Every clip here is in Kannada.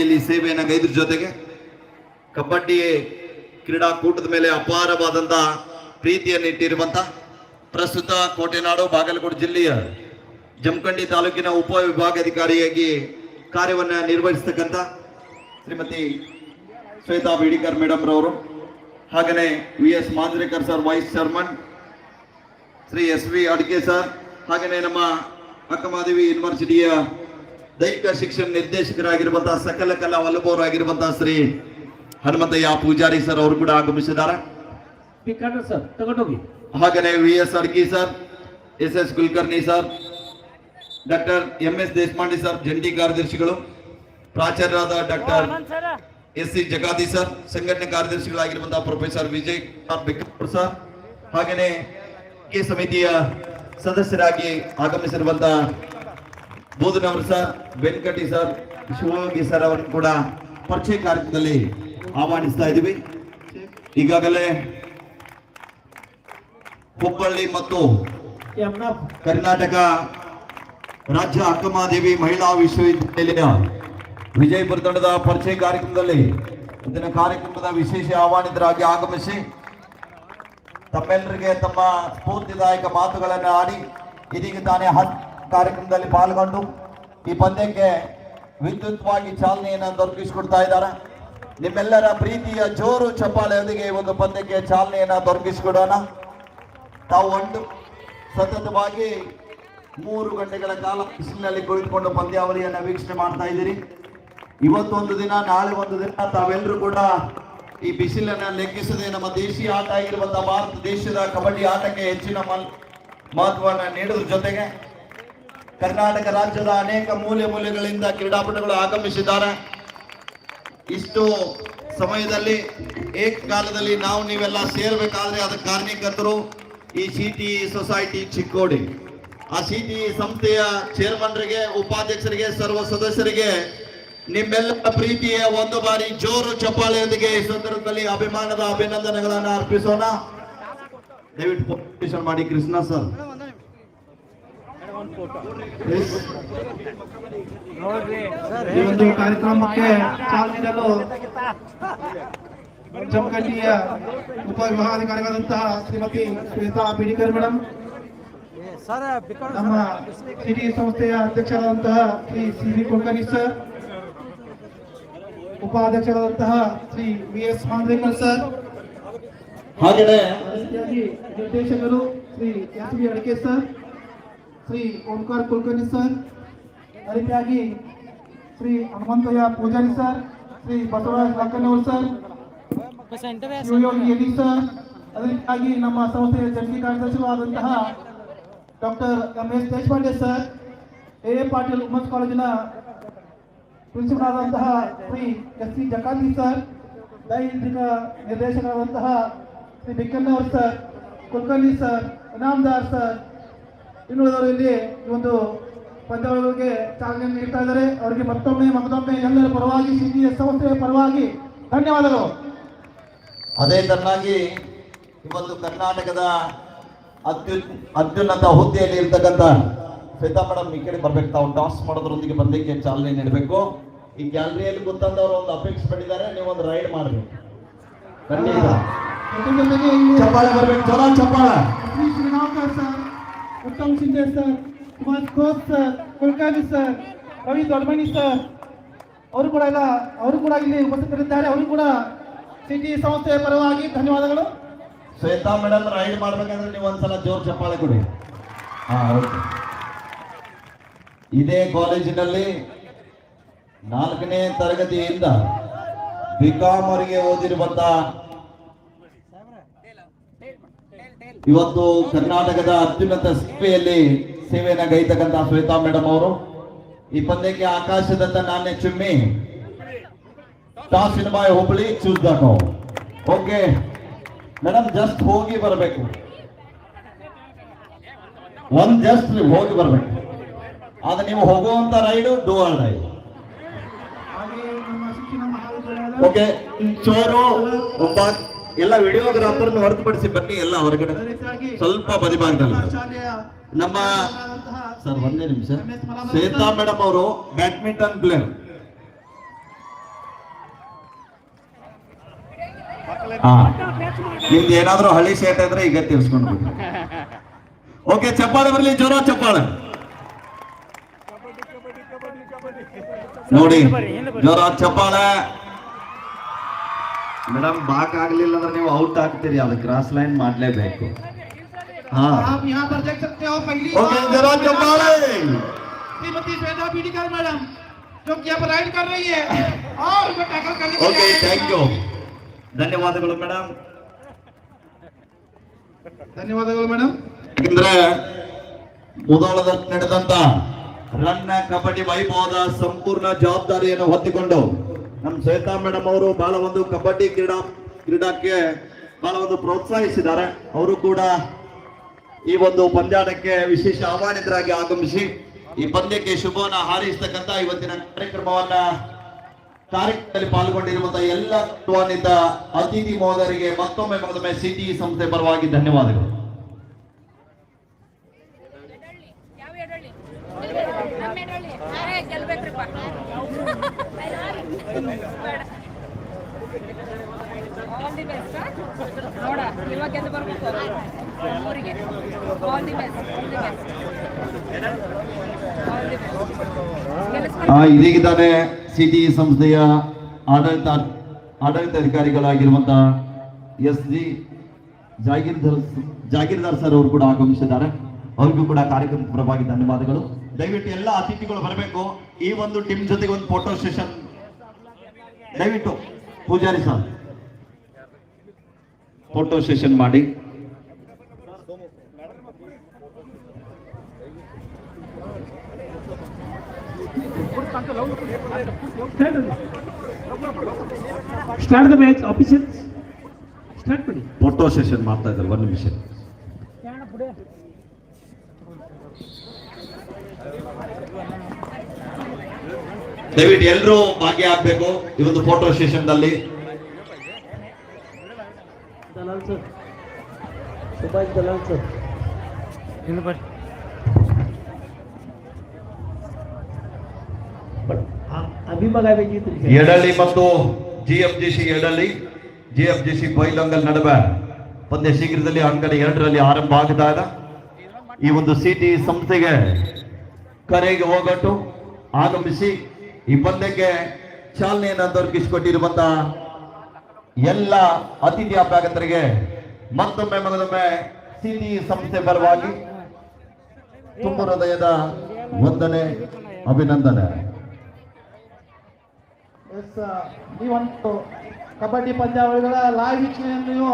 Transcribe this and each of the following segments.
ಸೇವೆಯನ್ನು ಗೈದ್ರ ಜೊತೆಗೆ ಕಬಡ್ಡಿ ಕ್ರೀಡಾಕೂಟದ ಮೇಲೆ ಅಪಾರವಾದಂತ ಪ್ರೀತಿಯನ್ನು ಇಟ್ಟಿರುವಂತ ಪ್ರಸ್ತುತ ಕೋಟೆನಾಡು ಬಾಗಲಕೋಟೆ ಜಿಲ್ಲೆಯ ಜಮಖಂಡಿ ತಾಲೂಕಿನ ಉಪ ವಿಭಾಗಾಧಿಕಾರಿಯಾಗಿ ಕಾರ್ಯವನ್ನ ನಿರ್ವಹಿಸ್ತಕ್ಕಂಥ ಶ್ರೀಮತಿ ಶ್ವೇತಾ ಬಿಡಿಕರ್ ಮೇಡಮ್ ರವರು ಹಾಗೆಯೇ V S Manjrekar sir, vice chairman Shri S V Adke sir ಹಾಗೆಯೇ ನಮ್ಮ ಅಕ್ಕಮಾದೇವಿ ಯೂನಿವರ್ಸಿಟಿಯ ದೈಹಿಕ ಶಿಕ್ಷಣ ನಿರ್ದೇಶಕರಾಗಿರುವಂತಹ ಸಕಲ ಕಲಾ ವಲ್ಲಭವರಾಗಿರುವಂತಹ ಶ್ರೀ ಹನುಮಂತಯ್ಯ ಪೂಜಾರಿ ಸರ್ ಅವರು ಕೂಡ ಆಗಮಿಸಿದ್ದಾರೆ. ಪಿಕಾಣ ಸರ್ ತಗೊಂಡೋಗಿ. ಹಾಗೆಯೇ V S Adki sir S S Kulkarni sir doctor M S Deshpande sir ಜಂಟಿ ಕಾರ್ಯದರ್ಶಿಗಳು ಪ್ರಾಚಾರ್ಯರಾದ doctor S C Jagadi sir ಸಂಘಟನೆ ಕಾರ್ಯದರ್ಶಿಗಳಾಗಿರುವಂತಹ ಪ್ರೊಫೆಸರ್ ವಿಜಯ್ ಕುಮಾರ್ ಬೆಕ್ಕೂರ್ ಸರ್ ಹಾಗೆಯೇ ಕೆ ಸಮಿತಿಯ ಸದಸ್ಯರಾಗಿ ಆಗಮಿಸಿರುವಂತಹ ಬೋಧನವರು sir Venkati sir, Shivayogi sir ಅವರನ್ನು ಕೂಡ ಪರಿಚಯ ಕಾರ್ಯಕ್ರಮದಲ್ಲಿ ಆಹ್ವಾನಿಸ್ತಾ ಇದ್ದೀವಿ. ಈಗಾಗಲೇ ಹುಬ್ಬಳ್ಳಿ ಮತ್ತು ಕರ್ನಾಟಕ ರಾಜ್ಯ ಅಕ್ಕಮಾದೇವಿ ಮಹಿಳಾ ವಿಶ್ವವಿದ್ಯಾಲಯ ವಿಜಯಪುರ ತಂಡದ ಪರಿಚಯ ಕಾರ್ಯಕ್ರಮದಲ್ಲಿ ಇಂದಿನ ಕಾರ್ಯಕ್ರಮದ ವಿಶೇಷ ಆಹ್ವಾನಿತರಾಗಿ ಆಗಮಿಸಿ ತಮ್ಮೆಲ್ಲರಿಗೆ ತಮ್ಮ ಸ್ಫೂರ್ತಿದಾಯಕ ಮಾತುಗಳನ್ನು ಆಡಿ ಇದೀಗ ತಾನೇ ಹತ್ ಕಾರ್ಯಕ್ರಮದಲ್ಲಿ ಪಾಲ್ಗೊಂಡು ಈ ಪಂದ್ಯಕ್ಕೆ ವಿದ್ಯುತ್ವಾಗಿ ಚಾಲನೆಯನ್ನು ದೊರಕಿಸಿಕೊಡ್ತಾ ಇದ್ದಾರೆ. ನಿಮ್ಮೆಲ್ಲರ ಪ್ರೀತಿಯ ಜೋರು ಚಪ್ಪಾಳೆಯೊಂದಿಗೆ ಈ ಒಂದು ಪಂದ್ಯಕ್ಕೆ ಚಾಲನೆಯನ್ನು ದೊರಕಿಸಿಕೊಡೋಣ. ತಾವು ಒಂದು, ಸತತವಾಗಿ ಮೂರು ಗಂಟೆಗಳ ಕಾಲ ಬಿಸಿಲಿನಲ್ಲಿ ಕುಳಿತುಕೊಂಡು ಪಂದ್ಯಾವಳಿಯನ್ನು ವೀಕ್ಷಣೆ ಮಾಡ್ತಾ ಇದ್ದೀರಿ. ಇವತ್ತೊಂದು ದಿನ, ನಾಳೆ ಒಂದು ದಿನ ತಾವೆಲ್ಲರೂ ಕೂಡ ಈ ಬಿಸಿಲನ್ನು ಲೆಕ್ಕಿಸದೆ ನಮ್ಮ ದೇಶೀಯ ಆಟ ಆಗಿರುವಂತಹ ಭಾರತ ದೇಶದ ಕಬಡ್ಡಿ ಆಟಕ್ಕೆ ಹೆಚ್ಚಿನ ಮಹತ್ವವನ್ನು ನೀಡೋದ್ರ ಜೊತೆಗೆ ಕರ್ನಾಟಕ ರಾಜ್ಯದ ಅನೇಕ ಮೂಲೆ ಮೂಲೆಗಳಿಂದ ಕ್ರೀಡಾಪಟುಗಳು ಆಗಮಿಸಿದ್ದಾರೆ. ಇಷ್ಟು ಸಮಯದಲ್ಲಿ ಏಕಕಾಲದಲ್ಲಿ ನಾವು ನೀವೆಲ್ಲ ಸೇರ್ಬೇಕಾದ್ರೆ ಅದಕ್ಕೆ ಕಾರಣೀಕರ್ತರು ಈ ಸಿಟಿ ಸೊಸೈಟಿ ಚಿಕ್ಕೋಡಿ. ಆ ಸಿಟಿ ಸಂಸ್ಥೆಯ ಚೇರ್ಮನ್ರಿಗೆ, ಉಪಾಧ್ಯಕ್ಷರಿಗೆ, ಸರ್ವ ಸದಸ್ಯರಿಗೆ ನಿಮ್ಮೆಲ್ಲ ಪ್ರೀತಿಯ ಒಂದು ಬಾರಿ ಜೋರು ಚಪ್ಪಾಳೆಯೊಂದಿಗೆ ಈ ಸಂದರ್ಭದಲ್ಲಿ ಅಭಿಮಾನದ ಅಭಿನಂದನೆಗಳನ್ನು ಅರ್ಪಿಸೋಣ. ದಯವಿಟ್ಟು ಮಾಡಿ ಕೃಷ್ಣ ಸರ್. ಈ ಒಂದು ಕಾರ್ಯಕ್ರಮಕ್ಕೆ ಚಾಲನೆ ನೀಡಲು ಜಮಖಂಡಿಯ ಉಪವಿಭಾಗಾಧಿಕಾರಿಗಳಾದಂತಹ ಶ್ರೀಮತಿ ಶ್ವೇತಾ ಬಿಡಿಕರ್ ಮೇಡಮ್ ನಮ್ಮ ಸಿಟಿ ಸಂಸ್ಥೆಯ ಅಧ್ಯಕ್ಷರಾದಂತಹ Shri C V Kulkarni sir. ಉಪಾಧ್ಯಕ್ಷರಾದಂತಹ Shri V S Mandrekar sir. ಹಾಗೆಯೇ ಅದೇ ರೀತಿಯಾಗಿ ನಿರ್ದೇಶಕರು Shri S V Adake sir. Shri Omkara Kulkarni sir ಅದೇ ರೀತಿಯಾಗಿ ಶ್ರೀ ಹನುಮಂತಯ್ಯ ಪೂಜಾರಿ ಸರ್, ಶ್ರೀ ಬಸವರಾಜ್ ಲಕ್ಕನವರು ಸರ್ ಯಡಿ ಸರ್ ಅದೇ ರೀತಿಯಾಗಿ ನಮ್ಮ ಸಂಸ್ಥೆಯ ಜಂಟಿ ಕಾರ್ಯದರ್ಶಿಗಳಾದಂತಹ doctor M S Deshpande sir A A Patil women's ಕಾಲೇಜಿನ ಪ್ರಿನ್ಸಿಪಲ್ ಆದಂತಹ Shri S C Jakanti sir, ದೈಹಿಕ ನಿರ್ದೇಶಕರಾದಂತಹ Shri Bikkannavar sir, Kulkarni sir, Inamdar sir ಇನ್ನುಳಿದವರು ಇಲ್ಲಿ ಈ ಒಂದು ಪಂದ್ಯಾವಳಿಗಳಿಗೆ ಚಾಲನೆ ನೀಡ್ತಾ ಇದ್ದಾರೆ. ಅವರಿಗೆ ಮತ್ತೊಮ್ಮೆ ಮತ್ತೊಮ್ಮೆ ಎಲ್ಲರ ಪರವಾಗಿ ಸಿಟಿಯ ಸಂಸ್ಥೆಯ ಪರವಾಗಿ ಧನ್ಯವಾದಗಳು. ಅದೇ ತರನಾಗಿ ಇವತ್ತು ಕರ್ನಾಟಕದ ಅತ್ಯು ಅತ್ಯುನ್ನತ ಹುದ್ದೆಯಲ್ಲಿ ಇರ್ತಕ್ಕಂಥ ಶ್ವೇತಾ ಮೇಡಮ್ ಈ ಕಡೆ ಬರ್ಬೇಕು. ತಾವು ಟಾಸ್ ಮಾಡೋದ್ರೊಂದಿಗೆ ಬರಲಿಕ್ಕೆ ಚಾಲನೆ ನೀಡಬೇಕು. ಈ ಗ್ಯಾಲರಿಯಲ್ಲಿ ಗೊತ್ತಂದವರು ಒಂದು ಅಪೇಕ್ಷೆ ಪಟ್ಟಿದ್ದಾರೆ. ನೀವು ಒಂದು ರೈಡ್ ಮಾಡಬೇಕು. ಖಂಡಿತ ಚಪ್ಪಾಳೆ ಬರ್ಬೇಕು. ಚಪ್ಪಾಳೆ. Shri Srinath sir. Uttam Shinde sir, Kumar Khos sir, Kulkarni sir, Ravi Dodmani sir, ಅವರು ಕೂಡ ಎಲ್ಲ, ಅವರು ಕೂಡ ಇಲ್ಲಿ ಉಪಸ್ಥಿತರಿದ್ದಾರೆ. ಅವರು ಕೂಡ ಸಿಟಿ ಸಂಸ್ಥೆಯ ಪರವಾಗಿ ಧನ್ಯವಾದಗಳು. ಶ್ವೇತಾ ಮೇಡಮ್, ರೈಡ್ ಮಾಡ್ಬೇಕಂದ್ರೆ ನೀವು ಒಂದ್ಸಲ ಜೋರ್ ಚಪ್ಪಾಳೆ ಕೊಡಿ. ಹಾ ಓಕೆ ಇದೇ ಕಾಲೇಜಿನಲ್ಲಿ ನಾಲ್ಕನೇ ತರಗತಿಯಿಂದ ಬಿಕಾಮ್ ವರೆಗೆ ಓದಿರುವಂತ ಇವತ್ತು ಕರ್ನಾಟಕದ ಅತ್ಯುನ್ನತ ಸೇವೆಯಲ್ಲಿ ಸೇವೆಯನ್ನ ಗೈತಕ್ಕಂತ ಶ್ವೇತಾ ಮೇಡಮ್ ಅವರು. ಈ ಪಂದ್ಯಕ್ಕೆ ಆಕಾಶದತ್ತ ನಾನೇ ಚುಮ್ಮಿ. Toss by Hubballi choose no. Okay madam just ಹೋಗಿ ಬರಬೇಕು. ಒಂದ್ ಜಸ್ಟ್ ನೀವು ಹೋಗಿ ಬರಬೇಕು. ಆದ್ರೆ ನೀವು ಹೋಗುವಂತ ರೈಡು ಡೋಲ್ ಆಲ್ ರೈಡ್ ಓಕೆ ಚೋರು ಒಬ್ಬ ಎಲ್ಲ ವಿಡಿಯೋಗ್ರಾಫರ್ ಹೊರತುಪಡಿಸಿ ಬನ್ನಿ, ಎಲ್ಲ ಹೊರಗಡೆ. ಸ್ವಲ್ಪ ಬದಿ ನಮ್ಮ ಸರ್, ಒಂದೇ ನಿಮಿಷ. ಶ್ವೇತಾ ಮೇಡಮ್ ಅವರು ಬ್ಯಾಡ್ಮಿಂಟನ್ ಪ್ಲೇಯರ್. ನಿಮ್ದು ಏನಾದ್ರೂ ಹಳ್ಳಿ ಶೇಟ್ ಅಂದ್ರೆ ಈಗ ತಿಳಿಸ್ಕೊಂಡು ಓಕೆ, ಚಪ್ಪಾಳೆ ಬರಲಿ, ಜೋರ ಚಪ್ಪಾಳೆ. ನೋಡಿ, ಜೋರ ಚಪ್ಪಾಳೆ. ಮೇಡಮ್ ಬಾಕ್ ಆಗ್ಲಿಲ್ಲ ಅಂದ್ರೆ ನೀವು ಔಟ್ ಆಗ್ತೀರಿ ಅದು ಕ್ರಾಸ್ ಲೈನ್ ಮಾಡ್ಲೇಬೇಕು ಹಾ आप यहाँ पर देख सकते हो पहली ಓಕೆ बार ಜೋರ ಚಪ್ಪಾಳೆ श्रीमती श्वेता पीडिकल मैडम जो कि यहाँ पर राइड कर रही है और उनको टैकल करने के ಓಕೆ लिए ಥ್ಯಾಂಕ್ ಯು ಧನ್ಯವಾದಗಳು ಮೇಡಮ್ ಧನ್ಯವಾದಗಳು ಮೇಡಮ್ ಯಾಕಂದ್ರೆ ಮುದೋಳದ ನಡೆದಂತ ರನ್ನ ಕಬಡ್ಡಿ ವೈಭವದ ಸಂಪೂರ್ಣ ಜವಾಬ್ದಾರಿಯನ್ನು ಹೊತ್ತುಕೊಂಡು ನಮ್ಮ ಶ್ವೇತಾ ಮೇಡಮ್ ಅವರು ಬಹಳ ಒಂದು ಕಬಡ್ಡಿ ಕ್ರೀಡಾ, ಕ್ರೀಡಾಕ್ಕೆ ಬಹಳ ಒಂದು ಪ್ರೋತ್ಸಾಹಿಸಿದ್ದಾರೆ. ಅವರು ಕೂಡ ಈ ಒಂದು ಪಂದ್ಯಾಟಕ್ಕೆ ವಿಶೇಷ ಆಹ್ವಾನಿತರಾಗಿ ಆಗಮಿಸಿ ಈ ಪಂದ್ಯಕ್ಕೆ ಶುಭವನ್ನ ಹಾರೈಸತಕ್ಕಂತ ಇವತ್ತಿನ ಕಾರ್ಯಕ್ರಮವನ್ನ ಕಾರ್ಯಕ್ರಮದಲ್ಲಿ ಪಾಲ್ಗೊಂಡಿರುವಂತಹ ಎಲ್ಲ ಅತಿಥಿ ಮಹೋದರಿಗೆ ಮತ್ತೊಮ್ಮೆ ಮತ್ತೊಮ್ಮೆ ಸಿಟಿ ಸಂಸ್ಥೆ ಪರವಾಗಿ ಧನ್ಯವಾದಗಳು ಯಾವ ಎಡಳ್ಳಿ ನಮ್ಮ ಎಡಳ್ಳಿ ನಾವೇ ಗೆಲ್ಬೇಕ್ರಿಪ್ಪ ಬೇಡ all the all the city ಸಂಸ್ಥೆಯ ಆಡಳಿತ ಆಡಳಿತಾಧಿಕಾರಿಗಳಾಗಿರುವಂತಹ S G Jagirdar Jagirdar sir ಅವರು ಕೂಡ ಆಗಮಿಸಿದ್ದಾರೆ. ಅವ್ರಿಗೂ ಕೂಡ ಕಾರ್ಯಕ್ರಮ ಪರವಾಗಿ ಧನ್ಯವಾದಗಳು. ದಯವಿಟ್ಟು ಎಲ್ಲ ಅತಿಥಿಗಳು ಬರಬೇಕು. ಈ ಒಂದು ಟೀಮ್ ಜೊತೆಗೆ ಒಂದು ಫೋಟೋ ಸೆಷನ್ ದಯವಿಟ್ಟು ಪೂಜಾರಿ ಸರ್. ಫೋಟೋ ಸೆಷನ್ ಮಾಡಿ. Start the match officers start ಮಾಡಿ. ಫೋಟೋ ಸೆಷನ್ ಮಾಡ್ತಾ ಇದ್ದಾರೆ ಒಂದು ನಿಮಿಷ. ದಯವಿಟ್ಟು ಎಲ್ಲರೂ ಭಾಗ್ಯ ಆಗ್ಬೇಕು ಈ ಒಂದು ಫೋಟೋ ಸೆಷನ್ ದಲ್ಲಿ ಎಡಳ್ಳಿ ಮತ್ತು G F G C Edalli G F G C Bailangal ನಡುವೆ ಒಂದೇ ಶೀಘ್ರದಲ್ಲಿ ಅಂಗಡಿ ಎರಡರಲ್ಲಿ ಆರಂಭ ಆಗಿದಾಗ ಈ ಒಂದು ಸಿಟಿ ಸಂಸ್ಥೆಗೆ ಕರೆಗೆ ಹೋಗಟ್ಟು ಆಗಮಿಸಿ ಈ ಪಂದ್ಯಕ್ಕೆ ಚಾಲನೆಯನ್ನು ದೊರಕಿಸಿಕೊಟ್ಟಿರುವಂತ ಎಲ್ಲ ಅತಿಥಿ ಅಭ್ಯಾಗತರಿಗೆ ಮತ್ತೊಮ್ಮೆ ಮಗದೊಮ್ಮೆ ಸಿಟಿ ಸಂಸ್ಥೆ ಪರವಾಗಿ ತುಂಬ ಹೃದಯದ ವಂದನೆ, ಅಭಿನಂದನೆ. ಒಂದು ಕಬಡ್ಡಿ ಪಂದ್ಯಾವಳಿಗಳ ಲೈವ್ ವೀಕ್ಷಣೆಯನ್ನು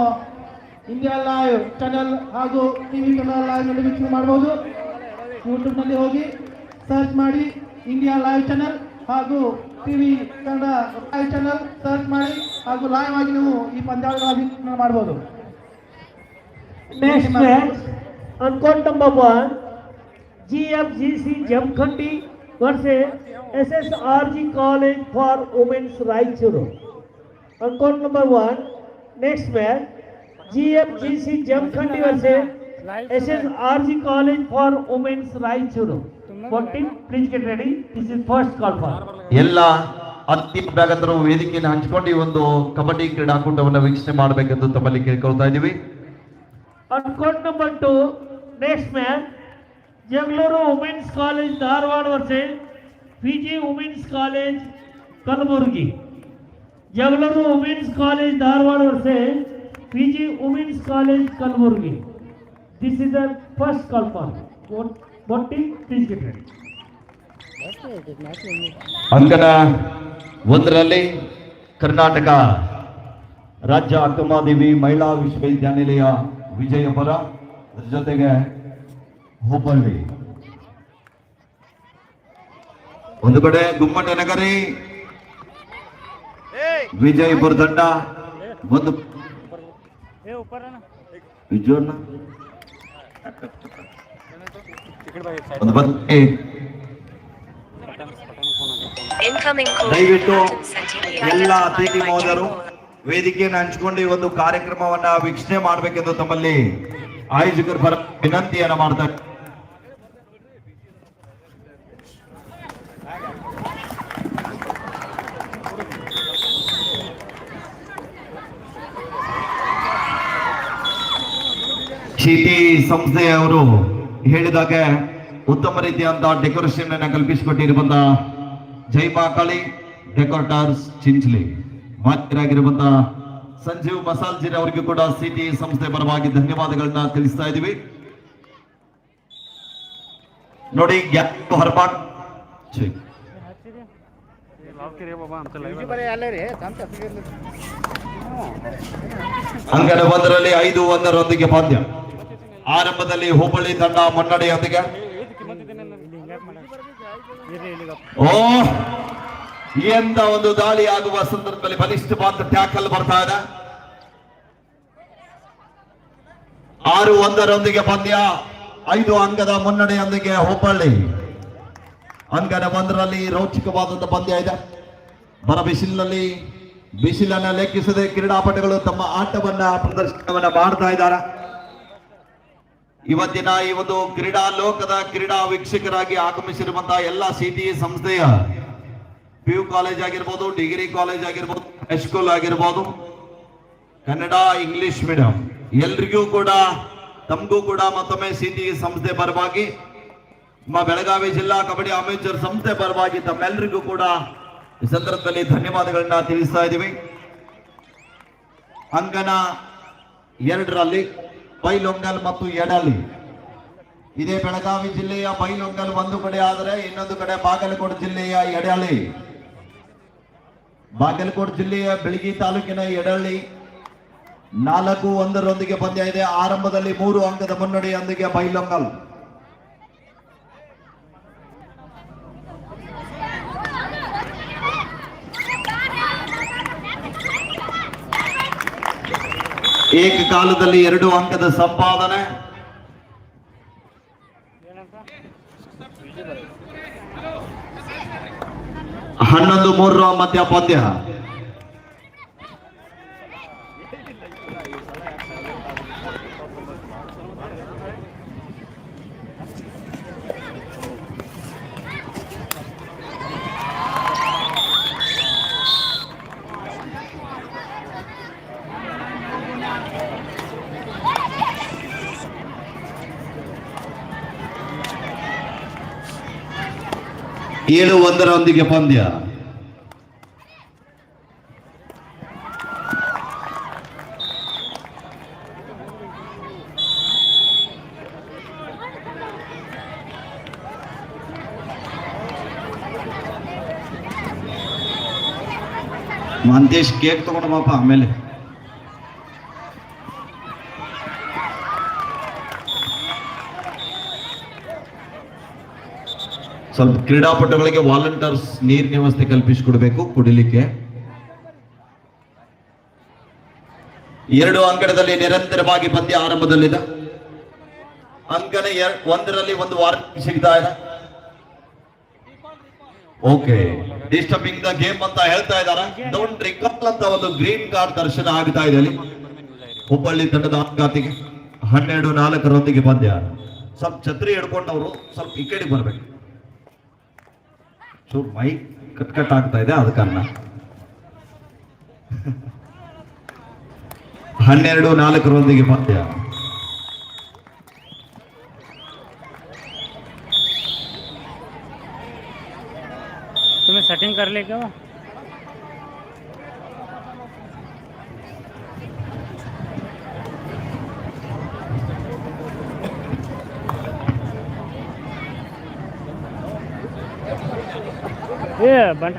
ಇಂಡಿಯಾ ಲೈವ್ ಚಾನೆಲ್ ಹಾಗೂ ಟಿವಿ ಕನ್ನಡ ಲೈವ್ನಲ್ಲಿ ವೀಕ್ಷಣೆ ಮಾಡಬಹುದು. ಯೂಟ್ಯೂಬ್ನಲ್ಲಿ ಹೋಗಿ ಸರ್ಚ್ ಮಾಡಿ India live channel ಹಾಗೂ TV Kannada live channel search ಮಾಡಿ ಹಾಗೂ ಲೈವ್ ಆಗಿ ನೀವು ಈ ಪಂದ್ಯಾವಳಿಗಳ ವೀಕ್ಷಣೆ ಮಾಡಬಹುದು Next match on court number one, GFGC Jamkhandi versus SSRG College for Women's Raichuru. On court number one, next match, GFGC Jamkhandi versus SSRG College for Women's Raichuru. Coating ready this is first confirm ಎಲ್ಲ ಅತಿ ಬೇಕಾದರೂ ವೇದಿಕೆನ ಹಂಚ್ಕೊಂಡು ಒಂದು ಕಬಡ್ಡಿ ಕ್ರೀಡಾಕೂಟವನ್ನು ವೀಕ್ಷಣೆ ಮಾಡಬೇಕೆಂದು ತಮ್ಮಲ್ಲಿ ಕೇಳ್ಕೊಳ್ತಾ ಇದ್ದೀವಿ. ಅಟ್ಕೊಂಡು but next man Jangaluru women's college Dharwad versus P G women's college Kalburgi Jangaluru women's college Dharwad versus P G women's college Kalburgi this is the first confirm coat Vote, please get ready. ಅಂಕಣ ಒಂದರಲ್ಲಿ ಕರ್ನಾಟಕ ರಾಜ್ಯ ಅಕ್ಕಮಾದೇವಿ ಮಹಿಳಾ ವಿಶ್ವವಿದ್ಯಾನಿಲಯ ವಿಜಯಪುರ ಅದ್ರ ಜೊತೆಗೆ ಹುಬ್ಬಳ್ಳಿ. ಒಂದು ಕಡೆ ಗುಮ್ಮಟ ನಗರಿ ವಿಜಯಪುರ ತಂಡ ಒಂದು ದಯವಿಟ್ಟು ಎಲ್ಲ ಅತಿಥಿ ಮಹೋದರು ವೇದಿಕೆಯನ್ನು ಹಂಚಿಕೊಂಡು ಈ ಒಂದು ಕಾರ್ಯಕ್ರಮವನ್ನ ವೀಕ್ಷಣೆ ಮಾಡಬೇಕೆಂದು ತಮ್ಮಲ್ಲಿ ಆಯೋಜಕರು ಬರ ವಿನಂತಿಯನ್ನ ಮಾಡ್ತಾರೆ. ಸಂಸ್ಥೆಯವರು ಹೇಳಿದಾಗ ಉತ್ತಮ ರೀತಿಯಾದ ಡೆಕೋರೇಷನ್ ಅನ್ನು ಕಲ್ಪಿಸಿಕೊಟ್ಟಿರುವಂತ ಜೈ ಮಾಕಾಳಿ ಡೆಕೋರೇಟರ್ಸ್ ಚಿಂಚ್ಲಿ ಮಾತರಾಗಿರುವಂತ ಸಂಜೀವ್ ಮಸಾಲ್ಜಿರ್ ಅವರಿಗೂ ಕೂಡ ಸಿಟಿ ಸಂಸ್ಥೆ ಪರವಾಗಿ ಧನ್ಯವಾದಗಳನ್ನ ತಿಳಿಸ್ತಾ ಇದೀವಿ ನೋಡಿ. ಅಂಗಡ ಒಂದರಲ್ಲಿ ಐದು ಒಂದರೊಂದಿಗೆ ಪಂದ್ಯ ಆರಂಭದಲ್ಲಿ ಹುಬ್ಬಳ್ಳಿ ತಂಡ ಮುನ್ನಡೆಯೊಂದಿಗೆ ಓ, ಎಂತ ಒಂದು ದಾಳಿ ಆಗುವ ಸಂದರ್ಭದಲ್ಲಿ ಬಲಿಷ್ಠವಾದ ಟ್ಯಾಕಲ್ ಬರ್ತಾ ಇದೆ. ಆರು ಒಂದರೊಂದಿಗೆ ಪಂದ್ಯ, ಐದು ಅಂಗದ ಮುನ್ನಡೆಯೊಂದಿಗೆ ಹುಬ್ಬಳ್ಳಿ. ಅಂಗನ ಒಂದರಲ್ಲಿ ರೌಚಿಕವಾದಂತಹ ಪಂದ್ಯ ಇದೆ. ಬರ ಬಿಸಿಲಿನಲ್ಲಿ, ಬಿಸಿಲನ್ನ ಲೆಕ್ಕಿಸದೆ ಕ್ರೀಡಾಪಟುಗಳು ತಮ್ಮ ಆಟವನ್ನ ಪ್ರದರ್ಶನವನ್ನ ಮಾಡ್ತಾ ಇದ್ದಾರೆ. ಇವತ್ತಿನ ಈ ಒಂದು ಕ್ರೀಡಾ ಲೋಕದ ಕ್ರೀಡಾ ವೀಕ್ಷಕರಾಗಿ ಆಗಮಿಸಿರುವಂತಹ ಎಲ್ಲ ಸಿಟಿ ಸಂಸ್ಥೆಯ ಪಿ ಯು ಕಾಲೇಜ್ ಆಗಿರ್ಬೋದು, ಡಿಗ್ರಿ ಕಾಲೇಜ್ ಆಗಿರ್ಬೋದು ಹೈಸ್ಕೂಲ್ ಆಗಿರ್ಬೋದು, ಕನ್ನಡ, ಇಂಗ್ಲಿಷ್ ಮೀಡಿಯಂ ಎಲ್ರಿಗೂ ಕೂಡ, ತಮಗೂ ಕೂಡ ಮತ್ತೊಮ್ಮೆ ಸಿಟಿ ಸಂಸ್ಥೆ ಪರವಾಗಿ, ನಮ್ಮ ಬೆಳಗಾವಿ ಜಿಲ್ಲಾ ಕಬಡ್ಡಿ ಅಮೇಚರ್ ಸಂಸ್ಥೆ ಪರವಾಗಿ ತಮ್ಮೆಲ್ಲರಿಗೂ ಕೂಡ ಈ ಸಂದರ್ಭದಲ್ಲಿ ಧನ್ಯವಾದಗಳನ್ನ ತಿಳಿಸ್ತಾ ಇದ್ದೀವಿ. ಅಂಗನ ಎರಡರಲ್ಲಿ ಬೈಲೊಂಗಲ್ ಮತ್ತು ಎಡಲಿ. ಇದೇ ಬೆಳಗಾವಿ ಜಿಲ್ಲೆಯ ಬೈಲೊಂಗಲ್ ಒಂದು ಕಡೆ ಆದರೆ ಇನ್ನೊಂದು ಕಡೆ ಬಾಗಲಕೋಟೆ ಜಿಲ್ಲೆಯ ಎಡಳಿ ಬಾಗಲಕೋಟೆ ಜಿಲ್ಲೆಯ ಬೆಳಗಿ ತಾಲೂಕಿನ ಎಡಳ್ಳಿ ನಾಲ್ಕು ಒಂದರೊಂದಿಗೆ ಪಂದ್ಯ ಇದೆ. ಆರಂಭದಲ್ಲಿ ಮೂರು ಅಂಕದ ಮುನ್ನಡೆಯೊಂದಿಗೆ ಬೈಲೊಂಗಲ್. ಏಕಕಾಲದಲ್ಲಿ ಎರಡು ಅಂಕದ ಸಂಪಾದನೆ. ಹನ್ನೊಂದು ಮೂರರ ಮಧ್ಯ ಪಂದ್ಯ ಏಳು ಒಂದರೊಂದಿಗೆ ಪಂದ್ಯ. ಮಂತೇಶ್ ಕೇಕ್ ತಗೊಂಡ ಬಾಪ ಆಮೇಲೆ. ಸ್ವಲ್ಪ ಕ್ರೀಡಾಪಟುಗಳಿಗೆ ವಾಲಂಟಿಯರ್ಸ್ ನೀರಿನ ವ್ಯವಸ್ಥೆ ಕಲ್ಪಿಸಿಕೊಡ್ಬೇಕು, ಕುಡಿಲಿಕ್ಕೆ. ಎರಡು ಅಂಕಣದಲ್ಲಿ ನಿರಂತರವಾಗಿ ಪಂದ್ಯ ಆರಂಭದಲ್ಲಿದೆ. ಎರ್- ಒಂದರಲ್ಲಿ ಒಂದು ವಾರ ಸಿಗ್ತಾ ಇದೆ. ಓಕೆ ಡಿಸ್ಟರ್ಬಿಂಗ್ ದ ಗೇಮ್ ಅಂತ ಹೇಳ್ತಾ ಇದ್ದಾರೆ. ಡೌಂಟ್ ರಿಕಾಲ್ ಅಂತ ಒಂದು ಗ್ರೀನ್ ಕಾರ್ಡ್ ದರ್ಶನ ಆಗ್ತಾ ಇದೆ ಅಲ್ಲಿ. ಹುಬ್ಬಳ್ಳಿ ತಂಡದ ಅಂಗಾತಿಗೆ ಹನ್ನೆರಡು ನಾಲ್ಕರೊಂದಿಗೆ ಪಂದ್ಯ. ಸ್ವಲ್ಪ ಛತ್ರಿ ಹಿಡ್ಕೊಂಡವರು ಸ್ವಲ್ಪ ಈ ಬರ್ಬೇಕು. ಸೊ ಮೈಕ್ ಕಟ್ ಕಟ್ ಆಗ್ತಾ ಇದೆ ಅದ ಕಾರಣ ಹನ್ನೆರಡು ನಾಲ್ಕರೊಂದಿಗೆ ಪಂದ್ಯ तुम्हें सेटिंग कर ले ಏ ಬಂಡ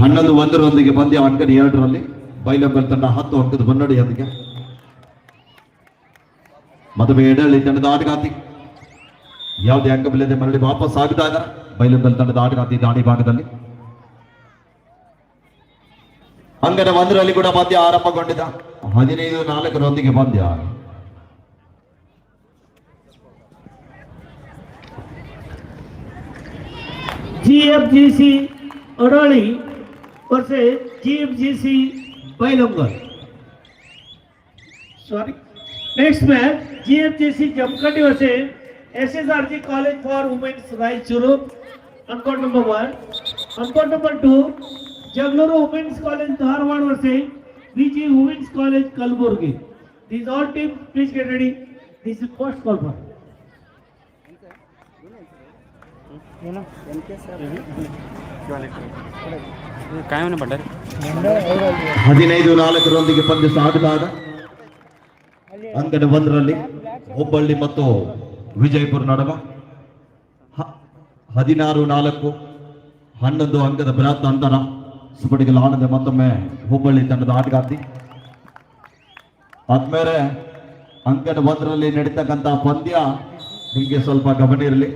ಹನ್ನೊಂದು ಒಂದರೊಂದಿಗೆ ಪಂದ್ಯ ಅಂಕಣಿ ಎರಡರಲ್ಲಿ. ಬೈಲಂಬೆಲ್ ತಂಡ ಹತ್ತು ಅಂಕದ ಮುನ್ನಡೆಯೊಂದಿಗೆ. ಮದುವೆ ಎಡಳ್ಳಿ ತಂಡದ ಆಟಗಾತಿ ಯಾವುದೇ ಅಂಗವಿಲ್ಲದೆ ಮರಳಿ ವಾಪಸ್ ಇದ್ದಾರೆ ಬೈಲಂಬಲ್ ತಂಡದ ಆಟಗಾತಿ ದಾಳಿ ಭಾಗದಲ್ಲಿ. ಅಂಗನ ಒಂದರಲ್ಲಿ ಕೂಡ ಪಂದ್ಯ ಆರಂಭಗೊಂಡಿದ್ದ. ಹದಿನೈದು ನಾಲ್ಕರೊಂದಿಗೆ ಪಂದ್ಯ. GFGC Adali versus GFGC Bailongal. Sorry next match GFGC Jamkhandi versus SSRG College for Women's Raichuru. On court number one. On court number two, Jagluru Women's College Dharwad versus VG Women's College Kalburgi. These all teams, please get ready. This is first call for. ಏನು ಕಾಯಮನೆ ಬಂಡಾರಿ ಹದಿನೈದು ನಾಲ್ಕರೊಂದಿಗೆ ಪಂದ್ಯ ಸಾಗಿದಾಗ ಅಂಕಣ ಒಂದರಲ್ಲಿ ಹುಬ್ಬಳ್ಳಿ ಮತ್ತು ವಿಜಯಪುರ ನಡುವ. ಹದಿನಾರು, ನಾಲ್ಕು, ಹನ್ನೊಂದು ಅಂಕದ ಬೃಹತ್ ಅಂತರ. ಸುಪಟಿಗಲ್ ಆನಂದ ಮತ್ತೊಮ್ಮೆ ಹುಬ್ಬಳ್ಳಿ ತಂಡದ ಆಟಗಾರ್ತಿ. ಆದ್ಮೇಲೆ ಅಂಕದ ಒಂದರಲ್ಲಿ ನಡೀತಕ್ಕಂಥ ಪಂದ್ಯ ನಿಮಗೆ ಸ್ವಲ್ಪ ಗಮನ ಇರಲಿ.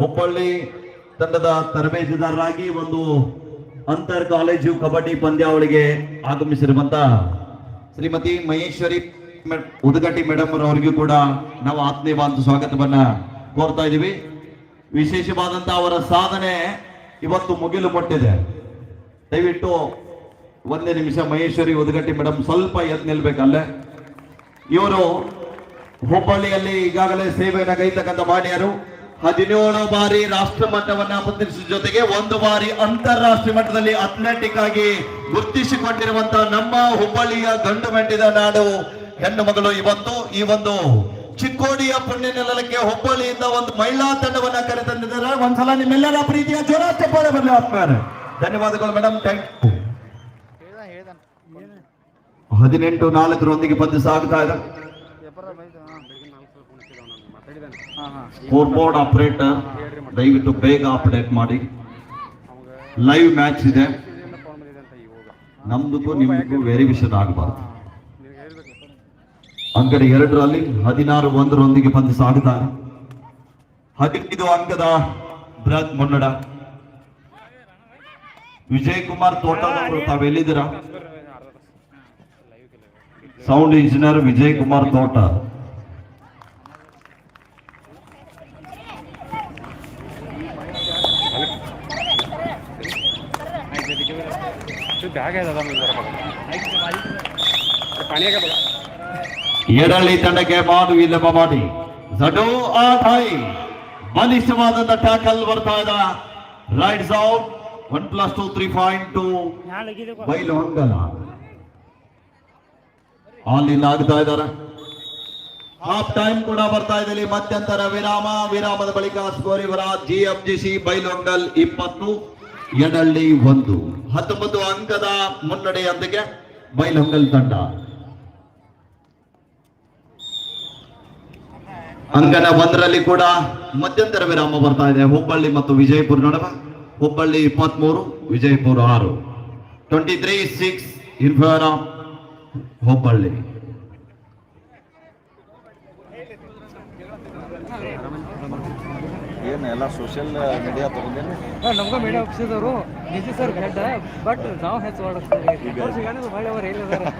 ಹುಬ್ಬಳ್ಳಿ ತಂಡದ ತರಬೇತಿದಾರರಾಗಿ ಒಂದು ಅಂತರ್ ಕಾಲೇಜು ಕಬಡ್ಡಿ ಪಂದ್ಯಾವಳಿಗೆ ಆಗಮಿಸಿರುವಂತ ಶ್ರೀಮತಿ ಮಹೇಶ್ವರಿ ಉದಗಟ್ಟಿ ಮೇಡಮ್ ಅವರಿಗೂ ಕೂಡ ನಾವು ಆತ್ಮೀಯವಾದ ಸ್ವಾಗತವನ್ನ ಕೋರ್ತಾ ಇದ್ದೀವಿ. ವಿಶೇಷವಾದಂತ ಅವರ ಸಾಧನೆ ಇವತ್ತು ಮುಗಿಲು ಮುಟ್ಟಿದೆ. ದಯವಿಟ್ಟು ಒಂದೇ ನಿಮಿಷ, ಮಹೇಶ್ವರಿ ಉದಗಟ್ಟಿ ಮೇಡಮ್, ಸ್ವಲ್ಪ ಎದ್ದು ನಿಲ್ಬೇಕಲ್ಲೇ? ಇವರು ಹುಬ್ಬಳ್ಳಿಯಲ್ಲಿ ಈಗಾಗಲೇ ಸೇವೆಯನ್ನು ಕೈತಕ್ಕಂಥ ಮಾನ್ಯರು. ಹದಿನೇಳು ಬಾರಿ ರಾಷ್ಟ್ರ ಮಟ್ಟವನ್ನ ಪ್ರತಿನಿಧಿಸಿದ ಜೊತೆಗೆ ಒಂದು ಬಾರಿ ಅಂತಾರಾಷ್ಟ್ರೀಯ ಮಟ್ಟದಲ್ಲಿ ಅಥ್ಲೆಟಿಕ್ ಆಗಿ ಗುರುತಿಸಿಕೊಂಡಿರುವಂತಹ ನಮ್ಮ ಹುಬ್ಬಳ್ಳಿಯ ಗಂಡು ಮೆಟ್ಟಿದ ನಾಡು ಹೆಣ್ಣು ಮಗಳು ಇವತ್ತು ಈ ಒಂದು ಚಿಕ್ಕೋಡಿಯ ಪುಣ್ಯ ನೆಲಕ್ಕೆ ಹುಬ್ಬಳ್ಳಿಯಿಂದ ಒಂದು ಮಹಿಳಾ ತಂಡವನ್ನ ಕರೆತಂದಿದ್ದಾರೆ. ಒಂದ್ಸಲ ನಿಮ್ಮೆಲ್ಲರ ಪ್ರೀತಿಯ ಜೋರ ಚಪ್ಪಾಳೆ ಬರಲಿ ಧನ್ಯವಾದಗಳು ಮೇಡಮ್ ಥ್ಯಾಂಕ್ ಯು ಹದಿನೆಂಟು ನಾಲ್ಕರೊಂದಿಗೆ ಬಂದು ಸಾಗ್ತಾ ಇದೆ ಸ್ಕೋರ್ ಬೋರ್ಡ್ ಆಪರೇಟರ್ ದಯವಿಟ್ಟು ಬೇಗ ಅಪ್ಡೇಟ್ ಮಾಡಿ. ಲೈವ್ ಮ್ಯಾಚ್ ಇದೆ. ನಮ್ದಕ್ಕೂ ವೆರಿ ವೇರಿಯೇಷನ್ ಆಗಬಾರ್ದು. ಅಂಕಡೆ ಎರಡರಲ್ಲಿ ಹದಿನಾರು ಒಂದರೊಂದಿಗೆ ಬಂದು ಸಾಗುತ್ತಾರೆ ಹದಿನೈದು ಅಂಕದ ಬೃಹತ್ ಮುನ್ನಡ. ವಿಜಯ್ ಕುಮಾರ್ ತೋಟದವರು ತಾವೆಲ್ಲಿದ್ದೀರಾ sound engineer Vijay Kumar Tota. Bag ಇದೆ ಎರಳಿ ತಂಡಕ್ಕೆ ಮಾಡು ವಿಲಂಬ ಮಾಡಿ ಜಡೋ ಆಟಾಯಿ ಬಲಿಷ್ಠವಾದಂತ ಟ್ಯಾಕಲ್ ಬರ್ತಾ ಇದ್ದ. Rights out one plus two three point two ಬೈಲು ಅಂಗಲ ಆಲಿನ್ ಆಗ್ತಾ ಇದ್ದಾರೆ. ಹಾಫ್ ಟೈಮ್ ಕೂಡ ಬರ್ತಾ ಇದೆ ಇಲ್ಲಿ ಮಧ್ಯಂತರ ವಿರಾಮ. ವಿರಾಮದ ಬಳಿಕ ಸ್ಕೋರ್ ಇವರ G F G C Bailongal ಇಪ್ಪತ್ತು ಎಡಳ್ಳಿ ಒಂದು. ಹತ್ತೊಂಬತ್ತು ಅಂಕದ ಮುನ್ನಡೆಯೊಂದಿಗೆ ಬೈಲೊಂಗಲ್ ತಂಡ. ಅಂಕನ ಒಂದರಲ್ಲಿ ಕೂಡ ಮಧ್ಯಂತರ ವಿರಾಮ ಬರ್ತಾ ಇದೆ. ಹುಬ್ಬಳ್ಳಿ ಮತ್ತು ವಿಜಯಪುರ ನಡುವೆ. ಹುಬ್ಬಳ್ಳಿ ಇಪ್ಪತ್ಮೂರು ವಿಜಯಪುರ ಆರು. Twenty three six in favour of Hubballi. ಏನು ಎಲ್ಲ ಸೋಷಿಯಲ್ ಮೀಡಿಯಾ ತಗೊಂಡೇನೆ? ನಮ್ಗೆ ಮೀಡಿಯಾ ಒಪ್ಸಿದವರು. ನಿಜ ಸರ್ ಗಡ್ಡ. ಬಟ್ ನಾವು ಹೆಚ್ಚು ಮಾಡಿಸ್ತೀವಿ ಅವ್ರು ಸಿಗಾಣಿದ್ರು ಹೊಳ್ಳಿ ಹೇಳಿದಾರೆ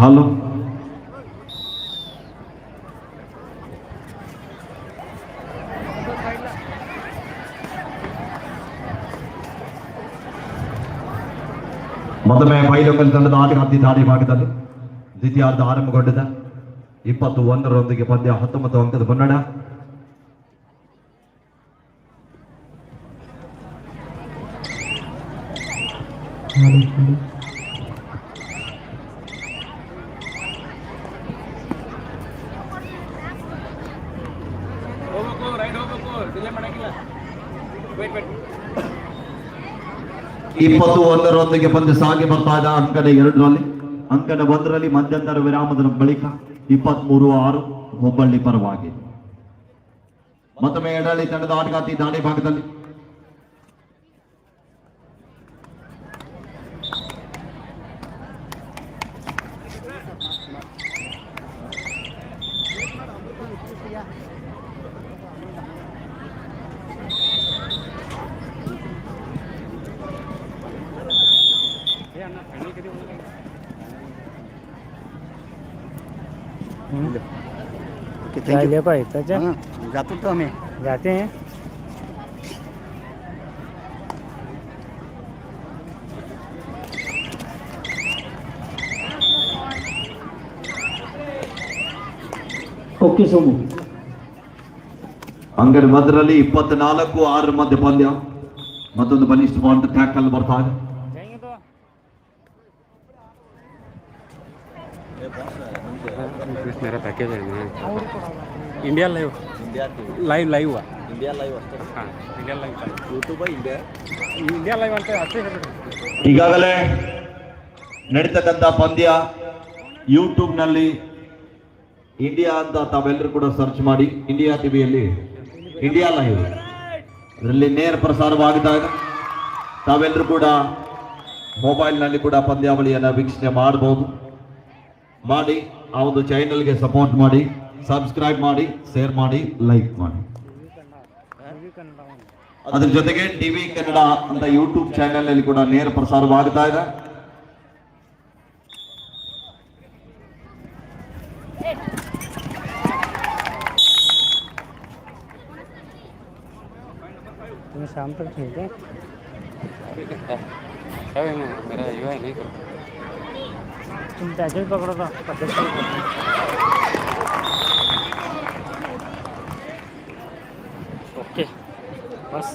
ಹಲೋ? ಮೊದಲನೇ ಬೈಲೊಂಗಲ್ ತಂಡದ ಆಟಗಾರ್ತಿ ದಾಳಿ ಭಾಗದಲ್ಲಿ ದ್ವಿತೀಯಾರ್ಧ ಆರಂಭಗೊಂಡಿದೆ. ಇಪ್ಪತ್ತು ಒಂದರೊಂದಿಗೆ ಪಂದ್ಯ ಹತ್ತೊಂಬತ್ತು ಅಂಕದ ಮುನ್ನಡ. ಇಪ್ಪತ್ತು ಒಂದರೊಂದಿಗೆ ಬಂದು ಸಾಗಿ ಬರ್ತಾ ಇದೆ ಅಂಕನ ಎರಡರಲ್ಲಿ. ಅಂಕನ ಒಂದರಲ್ಲಿ ಮಧ್ಯಂತರ ವಿರಾಮದ ಬಳಿಕ ಇಪ್ಪತ್ಮೂರು ಆರು ಹುಬ್ಬಳ್ಳಿ ಪರವಾಗಿ ಮತ್ತೊಮ್ಮೆ ಎಡಳಿ ತಂಡದ ಆಟಗಾತಿ ದಾಳಿ ಭಾಗದಲ್ಲಿ ಲೇಪ ಆಯ್ತಾ जातो तो हमें जाते हैं ಓಕೆ ಸೋಮು ಅಂಗಡಿ ಮಧ್ಯದಲ್ಲಿ ಇಪ್ಪತ್ನಾಲ್ಕು ಆರರ ಮಧ್ಯೆ ಪಂದ್ಯ ಮತ್ತೊಂದು ಬಲಿಷ್ಠವಾದ ಟ್ಯಾಕಲ್ ಬರ್ತಾ ಇದೆ जाएंगे तो मेरा पैकेज है India live India TV live live India live ಅಷ್ಟೇ. ಹಾಂ India live YouTube India India live ಅಂತ ಅಷ್ಟೇ ಈಗಾಗಲೇ ನಡೀತಕ್ಕಂಥ ಪಂದ್ಯ ಯೂಟ್ಯೂಬ್ನಲ್ಲಿ ಇಂಡಿಯಾ ಅಂತ ತಾವೆಲ್ಲರೂ ಕೂಡ ಸರ್ಚ್ ಮಾಡಿ ಇಂಡಿಯಾ ಟಿವಿಯಲ್ಲಿ ಇಂಡಿಯಾ ಲೈವ್ ಅದರಲ್ಲಿ ನೇರ ಪ್ರಸಾರವಾಗಿದ್ದಾಗ ತಾವೆಲ್ಲರೂ ಕೂಡ ಮೊಬೈಲ್ನಲ್ಲಿ ಕೂಡ ಪಂದ್ಯಾವಳಿಯನ್ನು ವೀಕ್ಷಣೆ ಮಾಡಬಹುದು ಮಾಡಿ ಆ ಒಂದು ಚಾನಲ್ಗೆ ಸಪೋರ್ಟ್ ಮಾಡಿ. ಸಬ್ಸ್ಕ್ರೈಬ್ ಮಾಡಿ ಶೇರ್ ಮಾಡಿ ಲೈಕ್ ಮಾಡಿ ಅದ್ರ ಜೊತೆಗೆ ಟಿವಿ ಕನ್ನಡ ಅಂತ ಯೂಟ್ಯೂಬ್ ಚಾನೆಲ್ ಅಲ್ಲಿ ಕೂಡ ನೇರ ಪ್ರಸಾರವಾಗ್ತಾ ಇದೆ तुम्हें शाम तक ठीक है है मेरा युवा है नहीं करो तुम पैकेज पकड़ो था पैकेज 好。